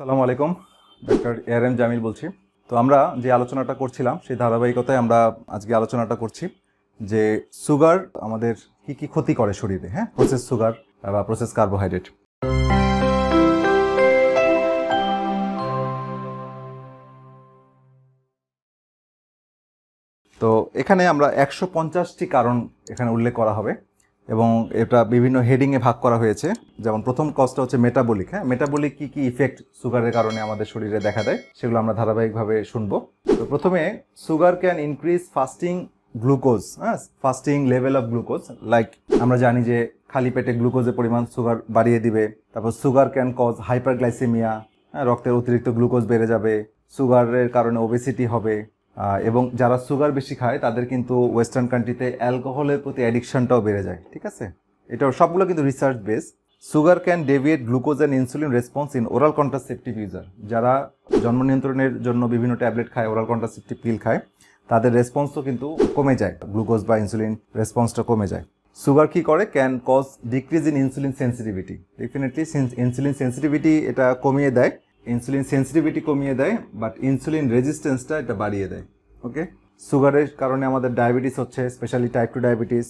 সালামু আলাইকুম doctor AR M Jamil বলছি। তো আমরা যে আলোচনাটা করছিলাম, সেই ধারাবাহিকতায় আমরা আজকে আলোচনাটা করছি যে সুগার আমাদের কি কি ক্ষতি করে শরীরে হ্যাঁ? প্রসেস সুগার বা প্রসেস কার্বোহাইড্রেট তো এখানে আমরা একশো পঞ্চাশটি কারণ এখানে উল্লেখ করা হবে। এবং এটা বিভিন্ন হেডিংয়ে ভাগ করা হয়েছে। যেমন প্রথম কজটা হচ্ছে মেটাবলিক হ্যাঁ? মেটাবলিক কী কী ইফেক্ট সুগারের কারণে আমাদের শরীরে দেখা দেয় সেগুলো আমরা ধারাবাহিকভাবে শুনব। তো প্রথমে sugar can increase fasting glucose হ্যাঁ? Fasting level of glucose like আমরা জানি যে খালি পেটে গ্লুকোজের পরিমাণ সুগার বাড়িয়ে দিবে, তারপর সুগার ক্যান কজ হাইপারগ্লাইসেমিয়া হ্যাঁ? রক্তের অতিরিক্ত গ্লুকোজ বেড়ে যাবে সুগারের কারণে ওবেসিটি হবে এবং যারা সুগার বেশি খায়, তাদের কিন্তু ওয়েস্টার্ন কান্ট্রিতে অ্যালকোহলের প্রতি অ্যাডিকশনটাও বেড়ে যায়, ঠিক আছে? এটা সবগুলো কিন্তু research base sugar can deviate glucose and insulin response in oral contraceptive user যারা জন্ম নিয়ন্ত্রণের জন্য বিভিন্ন ট্যাবলেট খায় ওরাল কন্ট্রাসেপটিভ পিল খায়, তাদের রেসপন্সও কিন্তু কমে যায়। গ্লুকোজ বা ইনসুলিন রেসপন্সটা কমে যায়। সুগার কি করে? Can cause decrease in insulin sensitivity definitely insulin sensitivity এটা কমিয়ে দেয়। ইনসুলিন সেন্সিটিভিটি কমিয়ে দেয় বাট ইনসুলিন রেজিস্ট্যান্সটা এটা বাড়িয়ে দেয়। ওকে? সুগারের কারণে আমাদের ডায়াবেটিস হচ্ছে স্পেশালি টাইপ টু ডায়াবেটিস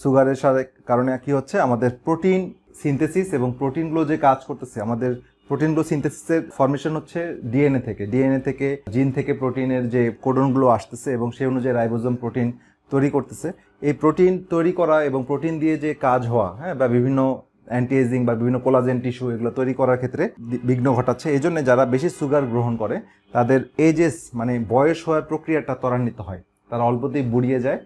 সুগারের সাথে কারণে কি হচ্ছে? আমাদের প্রোটিন সিনথেসিস এবং প্রোটিনগুলো যে কাজ করতেছে, আমাদের প্রোটিনগুলো সিনথেসিসের ফরমেশন হচ্ছে ডিএনএ থেকে। ডিএনএ থেকে জিন থেকে প্রোটিনের যে কোডনগুলো আসতেছে এবং সেই অনুযায়ী রাইবোজম প্রোটিন তৈরি করতেছে। এই প্রোটিন তৈরি করা এবং প্রোটিন দিয়ে যে কাজ হওয়া হ্যাঁ বা বিভিন্ন অ্যান্টি এজিং বা বিভিন্ন কোলাজেন টিস্যু এগুলো তৈরি করার ক্ষেত্রে বিঘ্ন ঘটাচ্ছে। এই জন্য যারা বেশি সুগার গ্রহণ করে, তাদের এজেস মানে বয়স হওয়ার প্রক্রিয়াটা ত্বরান্বিত হয়। তারা অল্পতেই বুড়িয়ে যায়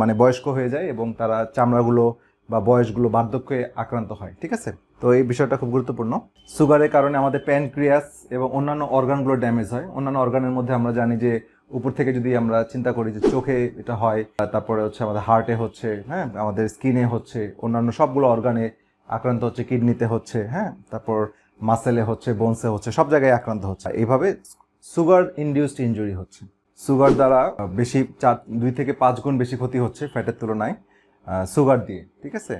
মানে বয়স্ক হয়ে যায় এবং তারা চামড়াগুলো বা বয়সগুলো বার্ধক্যে আক্রান্ত হয়, ঠিক আছে? তো এই বিষয়টা খুব গুরুত্বপূর্ণ। সুগারের কারণে আমাদের প্যানক্রিয়াস এবং অন্যান্য অর্গানগুলো ড্যামেজ হয়। অন্যান্য অর্গানের মধ্যে আমরা জানি যে উপর থেকে যদি আমরা চিন্তা করি যে চোখে এটা হয়, তারপরে হচ্ছে আমাদের হার্টে হচ্ছে হ্যাঁ আমাদের স্কিনে হচ্ছে, অন্যান্য সবগুলো অর্গানে আক্রান্ত হচ্ছে, কিডনিতে হচ্ছে হ্যাঁ? তারপর মাসেলে হচ্ছে বোনসে হচ্ছে, সব জায়গায় আক্রান্ত হচ্ছে। এইভাবে সুগার ইনডিউসড ইনজুরি হচ্ছে। সুগার দ্বারা বেশি চার, দুই থেকে পাঁচ গুণ বেশি ক্ষতি হচ্ছে ফ্যাটের তুলনায় সুগার দিয়ে, ঠিক আছে?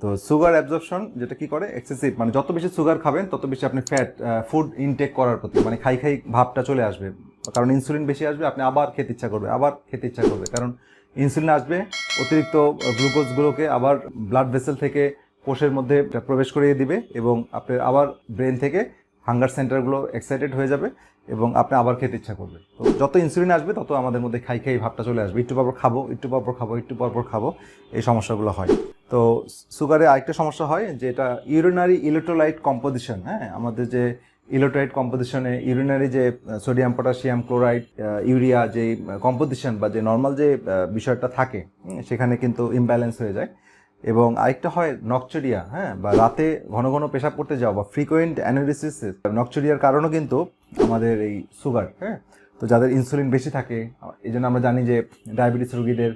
তো সুগার অ্যাবজর্পশন যেটা কি করে? এক্সেসিভ মানে যত বেশি সুগার খাবেন, তত বেশি আপনি ফ্যাট ফুড ইনটেক করার প্রতি মানে খাই খাই ভাবটা চলে আসবে। কারণ ইনসুলিন বেশি আসবে, আপনি আবার খেতে ইচ্ছা করবে, আবার খেতে ইচ্ছা করবে। কারণ ইনসুলিন আসবে, অতিরিক্ত গ্লুকোজগুলোকে আবার ব্লাড ভেসেল থেকে কোষের মধ্যে প্রবেশ করিয়ে দিবে এবং আপনার আবার ব্রেন থেকে হাঙ্গার সেন্টারগুলো এক্সাইটেড হয়ে যাবে এবং আপনি আবার খেতে ইচ্ছা করবে। তো যত ইনসুলিন আসবে, তত আমাদের মধ্যে খাই খাই ভাবটা চলে আসবে। একটু পর পর খাব, একটু পর পর খাব, একটু পর পর খাব, এই সমস্যাগুলো হয়। তো সুগারে আরেকটা সমস্যা হয় যে এটা ইউরিনারি ইলেকট্রোলাইট কম্পোজিশন হ্যাঁ? আমাদের যে ইলেকট্রোলাইট কম্পোজিশনে ইউরিনারি যে সোডিয়াম পটাশিয়াম ক্লোরাইড ইউরিয়া যে কম্পোজিশন বা যে নর্মাল যে বিষয়টা থাকে সেখানে কিন্তু ইমব্যালেন্স হয়ে যায়। এবং আরেকটা হয় নকচুরিয়া হ্যাঁ বা রাতে ঘন ঘন পেশাব করতে যাওয়া বা ফ্রিকোয়েন্ট অ্যানালিসিস নকচুরিয়ার কারণও কিন্তু আমাদের এই সুগার হ্যাঁ তো যাদের ইনসুলিন বেশি থাকে এই জন্য আমরা জানি যে ডায়াবেটিস রোগীদের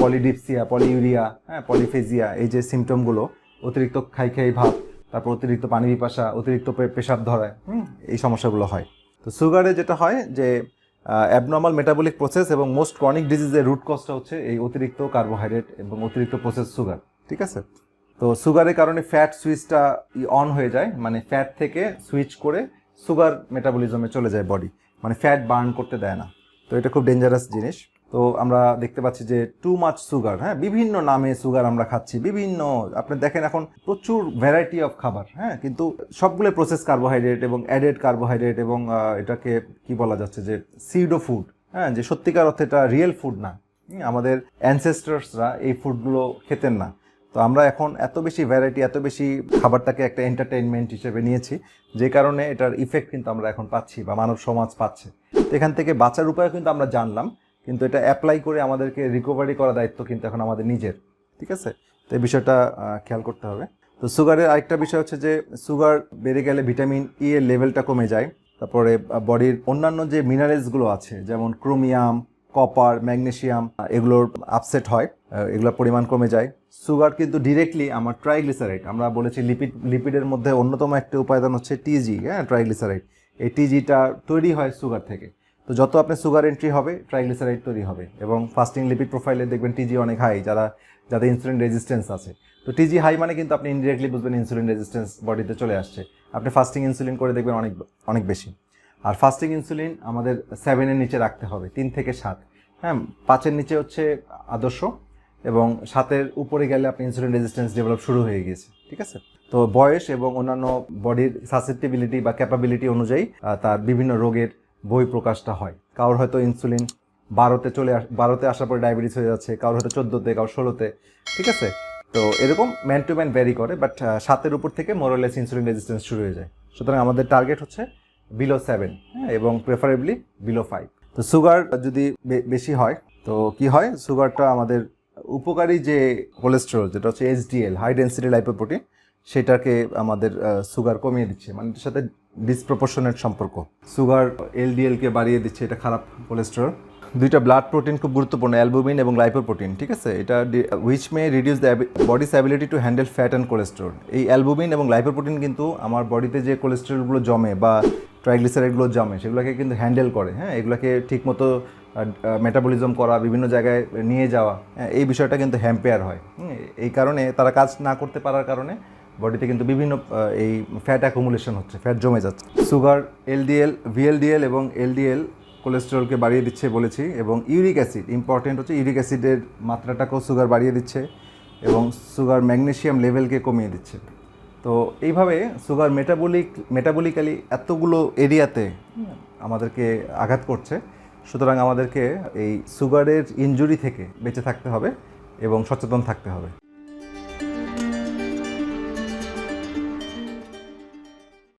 পলিডিপসিয়া পলিউরিয়া হ্যাঁ পলিফেজিয়া এই যে সিমটমগুলো অতিরিক্ত খাই খাই ভাব তারপর অতিরিক্ত পানি পিপাসা অতিরিক্ত পেশাব ধরায় হুম, এই সমস্যাগুলো হয়। তো সুগারে যেটা হয় যে অ্যাবনর্মাল মেটাবলিক প্রসেস এবং মোস্ট ক্রনিক ডিজিজের রুট কজটা হচ্ছে এই অতিরিক্ত কার্বোহাইড্রেট এবং অতিরিক্ত প্রসেস সুগার ঠিক আছে? তো সুগারের কারণে ফ্যাট সুইচটা অন হয়ে যায় মানে ফ্যাট থেকে সুইচ করে সুগার মেটাবলিজমে চলে যায় বডি মানে ফ্যাট বার্ন করতে দেয় না। তো এটা খুব ডেঞ্জারাস জিনিস। তো আমরা দেখতে পাচ্ছি যে টু মাচ সুগার হ্যাঁ? বিভিন্ন নামে সুগার আমরা খাচ্ছি, বিভিন্ন, আপনি দেখেন এখন প্রচুর ভ্যারাইটি অফ খাবার হ্যাঁ? কিন্তু সবগুলো প্রসেস কার্বোহাইড্রেট এবং অ্যাডেড কার্বোহাইড্রেট এবং এটাকে কি বলা যাচ্ছে যে সিডো ফুড হ্যাঁ? যে সত্যিকার অর্থে এটা রিয়েল ফুড না। আমাদের অ্যানসেস্টার্সরা এই ফুডগুলো খেতেন না। তো আমরা এখন এত বেশি ভ্যারাইটি এত বেশি খাবারটাকে একটা এন্টারটেনমেন্ট হিসেবে নিয়েছি, যে কারণে এটার ইফেক্ট কিন্তু আমরা এখন পাচ্ছি বা মানব সমাজ পাচ্ছে। এখান থেকে বাঁচার উপায় কিন্তু আমরা জানলাম। কিন্তু এটা অ্যাপ্লাই করে আমাদেরকে রিকভারি করার দায়িত্ব কিন্তু এখন আমাদের নিজের, ঠিক আছে? তো এই বিষয়টা খেয়াল করতে হবে। তো সুগারের আরেকটা বিষয় হচ্ছে যে, সুগার বেড়ে গেলে ভিটামিন ই এর লেভেলটা কমে যায়। তারপরে বডির অন্যান্য যে মিনারেলসগুলো আছে, যেমন ক্রোমিয়াম কপার ম্যাগনেসিয়াম এগুলোর আপসেট হয় এগুলোর পরিমাণ কমে যায়। সুগার কিন্তু ডিরেক্টলি আমার ট্রাইগ্লিসারাইড আমরা বলেছি লিপিড লিপিডের মধ্যে অন্যতম একটা উপাদান হচ্ছে টিজি হ্যাঁ ট্রাইগ্লিসারাইড এই টিজিটা তৈরি হয় সুগার থেকে। তো যত আপনার সুগার এন্ট্রি হবে ট্রাইগ্লিসারাইড তৈরি হবে এবং ফাস্টিং লিপিড প্রোফাইলে দেখবেন টিজি অনেক হাই যারা, যাদের ইনসুলিন রেজিস্ট্যান্স আছে। তো টিজি হাই মানে কিন্তু আপনি ইনডিরেক্টলি বুঝবেন ইনসুলিন রেজিস্ট্যান্স বডিতে চলে আসছে। আপনি ফাস্টিং ইনসুলিন করে দেখবেন অনেক অনেক বেশি। আর ফাস্টিং ইনসুলিন আমাদের সেভেনের নিচে রাখতে হবে, তিন থেকে সাত। হ্যাঁ পাঁচের নিচে হচ্ছে আদর্শ এবং সাতের উপরে গেলে আপনি ইনসুলিন রেজিস্ট্যান্স ডেভেলপ শুরু হয়ে গিয়েছে ঠিক আছে? তো বয়স এবং অন্যান্য বডির সাসেপ্টিবিলিটি বা ক্যাপাবিলিটি অনুযায়ী তার বিভিন্ন রোগের বই প্রকাশটা হয়। কারোর হয়তো ইনসুলিন বারোতে চলে আস বারোতে আসার পরে ডায়াবেটিস হয়ে যাচ্ছে, কারোর হয়তো চোদ্দোতে, কারোর ষোলোতে, ঠিক আছে? তো এরকম ম্যান টু ম্যান ভ্যারি করে বাট সাতের উপর থেকে মোরলেস ইনসুলিন রেজিস্ট্যান্স শুরু হয়ে যায়। সুতরাং আমাদের টার্গেট হচ্ছে বিলো সেভেন হ্যাঁ এবং প্রেফারেবলি বিলো ফাইভ তো সুগার যদি বেশি হয়, তো কি হয়? সুগারটা আমাদের উপকারী যে কোলেস্টেরল যেটা হচ্ছে এইচডিএল হাই ডেন্সিটি লাইপোপ্রোটিন সেটাকে আমাদের সুগার কমিয়ে দিচ্ছে। মানে সাথে ডিসপ্রপোর্শনেট সম্পর্ক। সুগার এলডিএলকে বাড়িয়ে দিচ্ছে এটা খারাপ কোলেস্টেরল দুইটা ব্লাড প্রোটিন খুব গুরুত্বপূর্ণ অ্যালবুমিন এবং লাইপোপ্রোটিন ঠিক আছে? এটা which may reduce the body's ability to handle fat and cholesterol এই অ্যালবুমিন এবং লাইপোপ্রোটিন কিন্তু আমার বডিতে যে কোলেস্টেরলগুলো জমে বা ট্রাইগ্লিসারাইডগুলো জমে সেগুলোকে কিন্তু হ্যান্ডেল করে হ্যাঁ? এগুলোকে ঠিকমতো মেটাবলিজম করা বিভিন্ন জায়গায় নিয়ে যাওয়া হ্যাঁ, এই বিষয়টা কিন্তু হ্যাম্পেয়ার হয় এই কারণে তারা কাজ না করতে পারার কারণে বডিতে কিন্তু বিভিন্ন এই ফ্যাট অ্যাকুমুলেশন হচ্ছে ফ্যাট জমে যাচ্ছে। সুগার এলডিএল ভিএলডিএল এবং এলডিএল কোলেস্টেরলকে বাড়িয়ে দিচ্ছে বলেছি এবং ইউরিক অ্যাসিড ইম্পর্টেন্ট হচ্ছে ইউরিক অ্যাসিডের মাত্রাটাকেও সুগার বাড়িয়ে দিচ্ছে এবং সুগার ম্যাগনেসিয়াম লেভেলকে কমিয়ে দিচ্ছে। তো এইভাবে সুগার মেটাবলিক মেটাবলিক্যালি এতগুলো এরিয়াতে আমাদেরকে আঘাত করছে। সুতরাং আমাদেরকে এই সুগারের ইনজুরি থেকে বেঁচে থাকতে হবে এবং সচেতন থাকতে হবে।